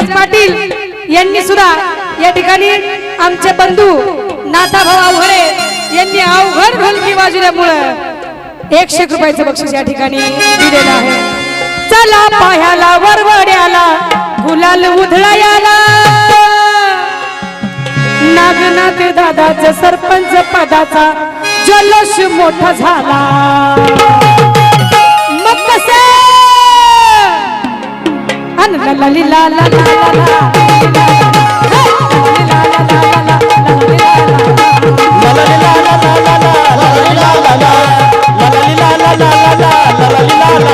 विलास पाटील यांनी सुद्धा या ठिकाणी आमचे बंधू नाथाभाऊ अवघडे यांनी अवघड ढोलकी वाजवल्यामुळं एकशे रुपयाचं बक्षीस या ठिकाणी दिलेलं आहे. चला पाह्याला वरवड्याला गुलाल उधळायाला. नागनाथ दादाचा सरपंच पदाचा जल्लोष मोठा झाला. la la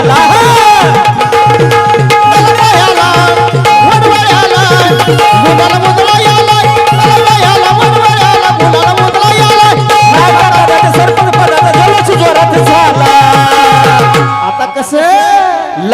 la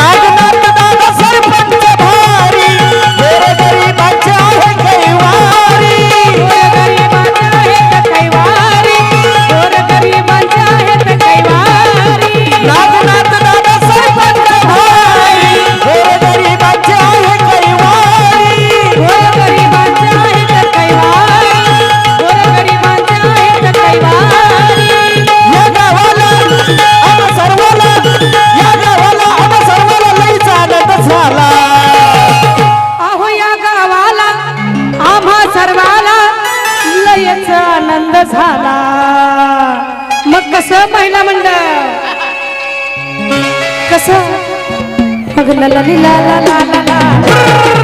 ನಾಲ್ಕು सा ला ला ला ला ला ला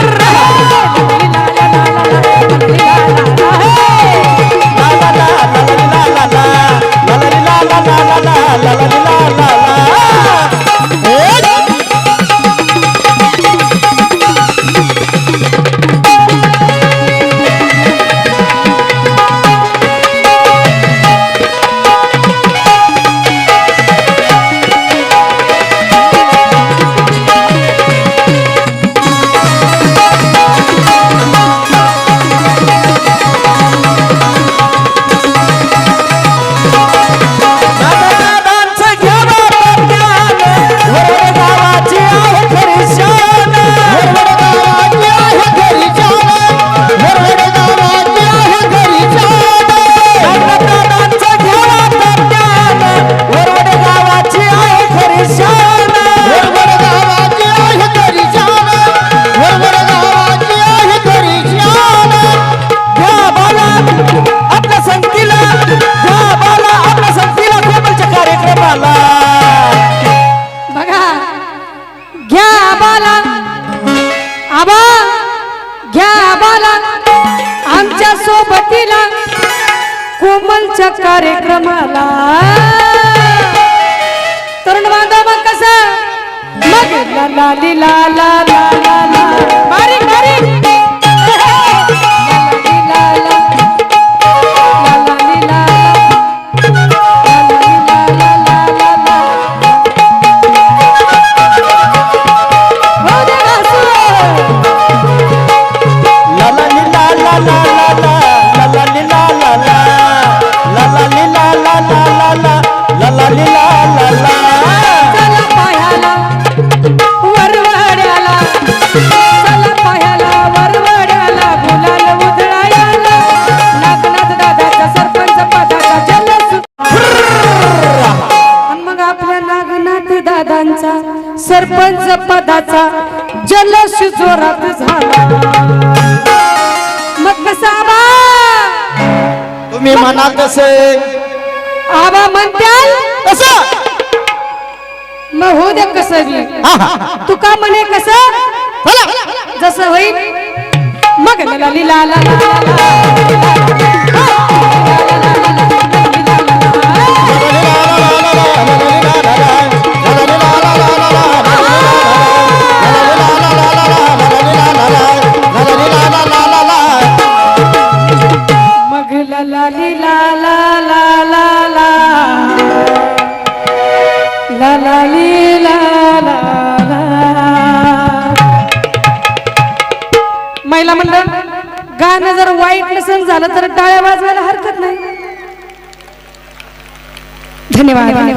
तुमच्या कार्यक्रमाला. तरुण बांधव कसा? मग लाली लाला ला जोरात झाला. मग कसा तुम्ही म्हणा कसे आबा म्हणत्याल कस मग होऊ दे कस तू का म्हणे कस? जस होईल. मग लिला लाला वाईट नसेल झालं तर टाळ्या वाजवायला हरकत नाही. धन्यवाद. धन्यवाद.